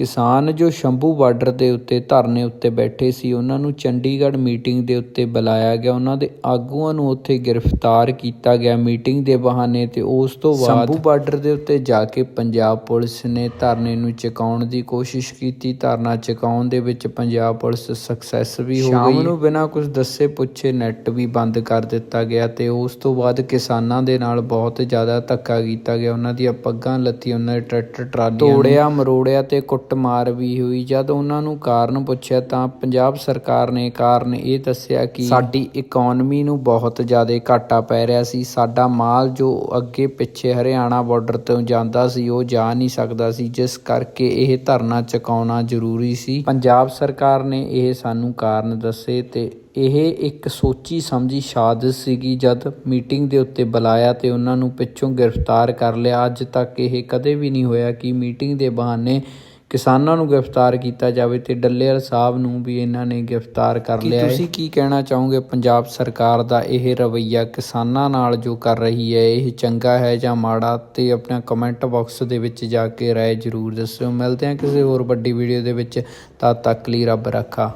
ਕਿਸਾਨ ਜੋ ਸ਼ੰਭੂ ਬਾਰਡਰ ਦੇ ਉੱਤੇ ਧਰਨੇ ਉੱਤੇ ਬੈਠੇ ਸੀ ਉਹਨਾਂ ਨੂੰ ਚੰਡੀਗੜ੍ਹ ਮੀਟਿੰਗ ਦੇ ਉੱਤੇ ਬੁਲਾਇਆ ਗਿਆ। ਉਹਨਾਂ ਦੇ ਆਗੂਆਂ ਨੂੰ ਉੱਥੇ ਗ੍ਰਿਫਤਾਰ ਕੀਤਾ ਗਿਆ ਮੀਟਿੰਗ ਦੇ ਬਹਾਨੇ ਤੇ ਉਸ ਤੋਂ ਬਾਅਦ ਸ਼ੰਭੂ ਬਾਰਡਰ ਦੇ ਉੱਤੇ ਜਾ ਕੇ ਪੰਜਾਬ ਪੁਲਿਸ ਨੇ ਧਰਨੇ ਨੂੰ ਚੁਕਾਉਣ ਦੀ ਕੋਸ਼ਿਸ਼ ਕੀਤੀ। ਧਰਨਾ ਚੁਕਾਉਣ ਦੇ ਵਿੱਚ ਪੰਜਾਬ ਪੁਲਿਸ ਸਕਸੈਸ ਵੀ ਹੋ ਗਈ। ਸ਼ਾਮ ਨੂੰ ਬਿਨਾਂ ਕੁਝ ਦੱਸੇ ਪੁੱਛੇ ਨੈਟ ਵੀ ਬੰਦ ਕਰ ਦਿੱਤਾ ਗਿਆ ਤੇ ਉਸ ਤੋਂ ਬਾਅਦ ਕਿਸਾਨਾਂ ਦੇ ਨਾਲ ਬਹੁਤ ਜ਼ਿਆਦਾ ਧੱਕਾ ਕੀਤਾ ਗਿਆ। ਉਹਨਾਂ ਦੀਆਂ ਪੱਗਾਂ ਲੱਥੀ ਉਹਨਾਂ ਦੇ ਟਰੈਕਟਰ ਟਰਾਲੀਆਂ ਤੋੜਿਆ ਮਰੋੜਿਆ ਤੇ ਕੁੱਟਮਾਰ ਵੀ ਹੋਈ। ਜਦ ਉਹਨਾਂ ਨੂੰ ਕਾਰਨ ਪੁੱਛਿਆ ਤਾਂ ਪੰਜਾਬ ਸਰਕਾਰ ਨੇ ਕਾਰਨ ਇਹ ਦੱਸਿਆ ਕਿ ਸਾਡੀ ਇਕਨੋਮੀ ਨੂੰ ਬਹੁਤ ਜ਼ਿਆਦਾ ਘਾਟਾ ਪੈ ਰਿਹਾ ਸੀ। ਸਾਡਾ ਮਾਲ ਜੋ ਅੱਗੇ ਪਿੱਛੇ ਹਰਿਆਣਾ ਬਾਰਡਰ ਤੋਂ ਜਾਂਦਾ ਸੀ, ਉਹ ਜਾ ਨਹੀਂ ਸਕਦਾ ਸੀ। ਜਿਸ ਕਰਕੇ ਇਹ ਧਰਨਾ ਚੁਕਾਉਣਾ ਜ਼ਰੂਰੀ ਸੀ। ਪੰਜਾਬ ਸਰਕਾਰ ਨੇ ਇਹ ਸਾਨੂੰ ਕਾਰਨ ਦੱਸੇ ਤੇ ਇਹ ਇੱਕ ਸੋਚੀ ਸਮਝੀ ਸਾਜ਼ਿਸ਼ ਸੀਗੀ। ਜਦ ਮੀਟਿੰਗ ਦੇ ਉੱਤੇ ਬੁਲਾਇਆ ਤੇ ਉਹਨਾਂ ਨੂੰ ਪਿੱਛੋਂ ਗ੍ਰਿਫਤਾਰ ਕਰ ਲਿਆ। ਅੱਜ ਤੱਕ ਇਹ ਕਦੇ ਵੀ ਨਹੀਂ ਹੋਇਆ ਕਿ ਮੀਟਿੰਗ ਦੇ ਬਹਾਨੇ ਕਿਸਾਨਾਂ ਨੂੰ ਗ੍ਰਿਫਤਾਰ ਕੀਤਾ ਜਾਵੇ ਤੇ ਡੱਲੇਵਾਲ ਸਾਹਿਬ ਨੂੰ ਵੀ ਇਹਨਾਂ ਨੇ ਗ੍ਰਿਫਤਾਰ ਕਰ ਲਿਆ ਹੈ। ਤੁਸੀਂ ਕੀ ਕਹਿਣਾ ਚਾਹੋਗੇ? ਪੰਜਾਬ ਸਰਕਾਰ ਦਾ ਇਹ ਰਵੱਈਆ ਕਿਸਾਨਾਂ ਨਾਲ ਜੋ ਕਰ ਰਹੀ ਹੈ ਇਹ ਚੰਗਾ ਹੈ ਜਾਂ ਮਾੜਾ? ਤੇ ਆਪਣਾ ਕਮੈਂਟ ਬਾਕਸ ਦੇ ਵਿੱਚ ਜਾ ਕੇ ਰਾਏ ਜ਼ਰੂਰ ਦੱਸਿਓ। ਮਿਲਦੇ ਹਾਂ ਕਿਸੇ ਹੋਰ ਵੱਡੀ ਵੀਡੀਓ ਦੇ ਵਿੱਚ। ਤਦ ਤੱਕ ਲਈ ਰੱਬ ਰੱਖਾ।